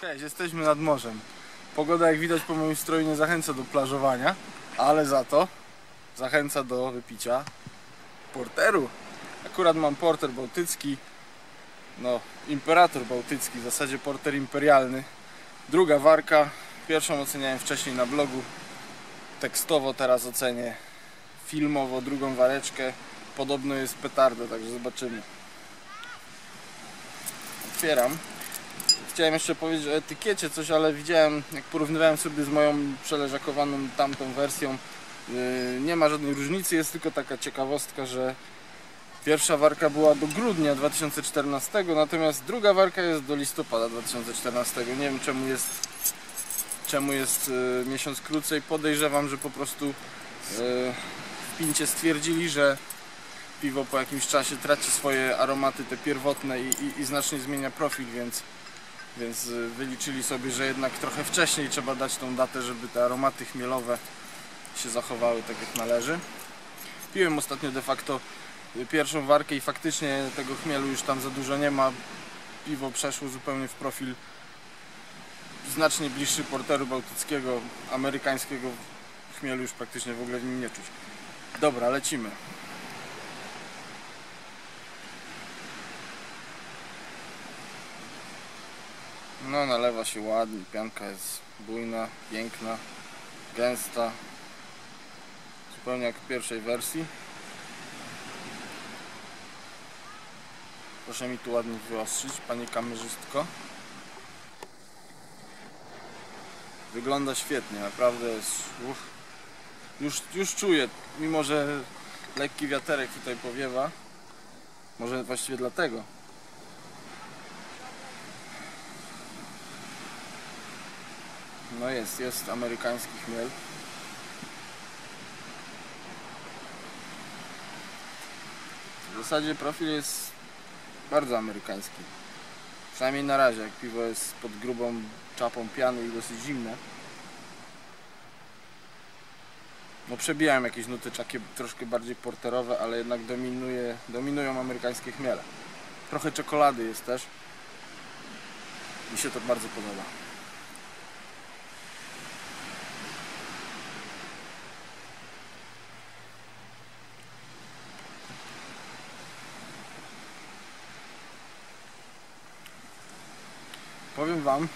Cześć, jesteśmy nad morzem. Pogoda, jak widać po moim stroju, nie zachęca do plażowania, ale za to zachęca do wypicia porteru. Akurat mam porter bałtycki, no, imperator bałtycki, w zasadzie porter imperialny. Druga warka, pierwszą oceniałem wcześniej na blogu, tekstowo teraz ocenię filmowo drugą wareczkę. Podobno jest petardo, także zobaczymy. Otwieram. Chciałem jeszcze powiedzieć o etykiecie coś, ale widziałem, jak porównywałem sobie z moją przeleżakowaną tamtą wersją, yy, nie ma żadnej różnicy, jest tylko taka ciekawostka, że pierwsza warka była do grudnia 2014, natomiast druga warka jest do listopada 2014. Nie wiem czemu jest czemu jest yy, miesiąc krócej. Podejrzewam, że po prostu yy, w Pincie stwierdzili, że piwo po jakimś czasie traci swoje aromaty te pierwotne i, i, i znacznie zmienia profil, więc więc y, wyliczyli sobie, że jednak trochę wcześniej trzeba dać tą datę, żeby te aromaty chmielowe się zachowały tak jak należy. Piłem ostatnio de facto y, pierwszą warkę i faktycznie tego chmielu już tam za dużo nie ma. Piwo przeszło zupełnie w profil znacznie bliższy porteru bałtyckiego, amerykańskiego chmielu już praktycznie w ogóle nim nie czuć. Dobra, lecimy. No nalewa się ładnie, pianka jest bujna, piękna, gęsta. Zupełnie jak w pierwszej wersji. Proszę mi tu ładnie wyostrzyć, panie kamerzystko. Wygląda świetnie, naprawdę jest... Uff. Już, już czuję, mimo że lekki wiaterek tutaj powiewa. Może właściwie dlatego. No jest, jest amerykański chmiel. W zasadzie profil jest bardzo amerykański. Przynajmniej na razie, jak piwo jest pod grubą czapą piany i dosyć zimne. No przebijają jakieś nuty takie troszkę bardziej porterowe, ale jednak dominuje, dominują amerykańskie chmiele. Trochę czekolady jest też. Mi się to bardzo podoba. Powiem wam,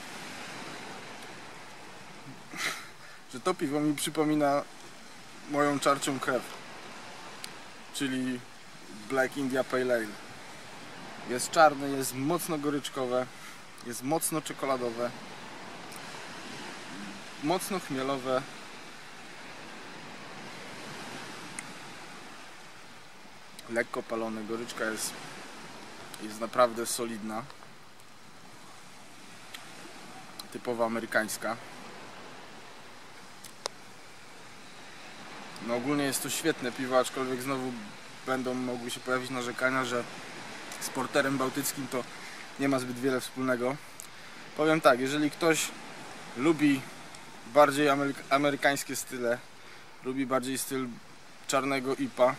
że to piwo mi przypomina moją czarcią krew, czyli Black India Pale Ale. Jest czarne, jest mocno goryczkowe, jest mocno czekoladowe, mocno chmielowe. Lekko palone, goryczka jest, jest naprawdę solidna. Typowo amerykańska. No ogólnie jest to świetne piwo, aczkolwiek znowu będą mogły się pojawić narzekania, że z porterem bałtyckim to nie ma zbyt wiele wspólnego. Powiem tak, jeżeli ktoś lubi bardziej ameryk amerykańskie style, lubi bardziej styl czarnego IPA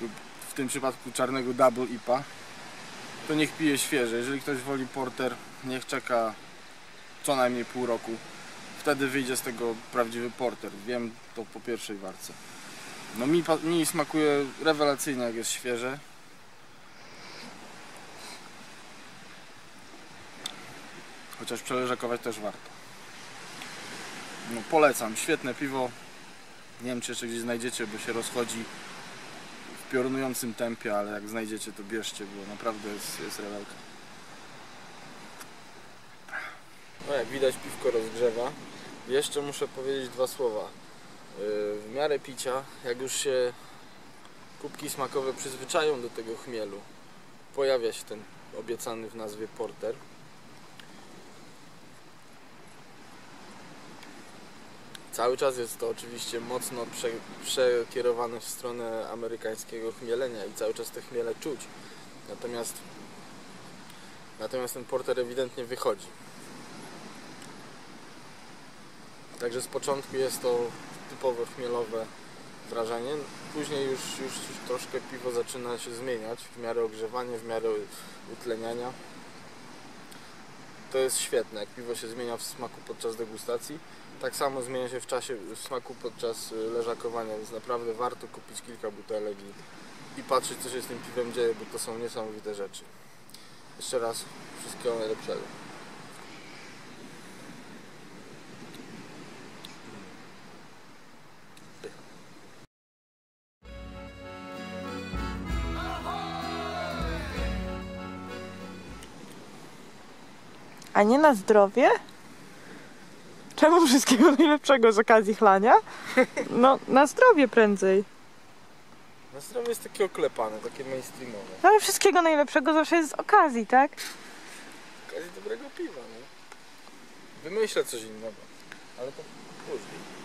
lub w tym przypadku czarnego double IPA, to niech pije świeże. Jeżeli ktoś woli porter, niech czeka co najmniej pół roku. Wtedy wyjdzie z tego prawdziwy porter. Wiem to po pierwszej warce. No mi, mi smakuje rewelacyjnie jak jest świeże. Chociaż przeleżakować też warto. No polecam, świetne piwo. Nie wiem czy jeszcze gdzieś znajdziecie, bo się rozchodzi w piorunującym tempie, ale jak znajdziecie to bierzcie, bo naprawdę jest, jest rewelka. No jak widać piwko rozgrzewa. Jeszcze muszę powiedzieć dwa słowa. Yy, W miarę picia, jak już się kubki smakowe przyzwyczają do tego chmielu, pojawia się ten obiecany w nazwie porter. Cały czas jest to oczywiście mocno prze, przekierowane w stronę amerykańskiego chmielenia i cały czas te chmiele czuć. Natomiast natomiast ten porter ewidentnie wychodzi. Także z początku jest to typowo chmielowe wrażenie. Później już, już, już troszkę piwo zaczyna się zmieniać w miarę ogrzewania, w miarę utleniania. to jest świetne. Jak piwo się zmienia w smaku podczas degustacji, tak samo zmienia się w czasie w smaku podczas y, leżakowania, więc naprawdę warto kupić kilka butelek i, i patrzeć co się z tym piwem dzieje, bo to są niesamowite rzeczy. Jeszcze raz wszystkiego najlepszego. A nie na zdrowie? Czemu wszystkiego najlepszego z okazji chlania? No, na zdrowie prędzej. Na zdrowie jest takie oklepane, takie mainstreamowe. No, ale wszystkiego najlepszego zawsze jest z okazji, tak? Okazji dobrego piwa, nie? Wymyślę coś innego, ale to później.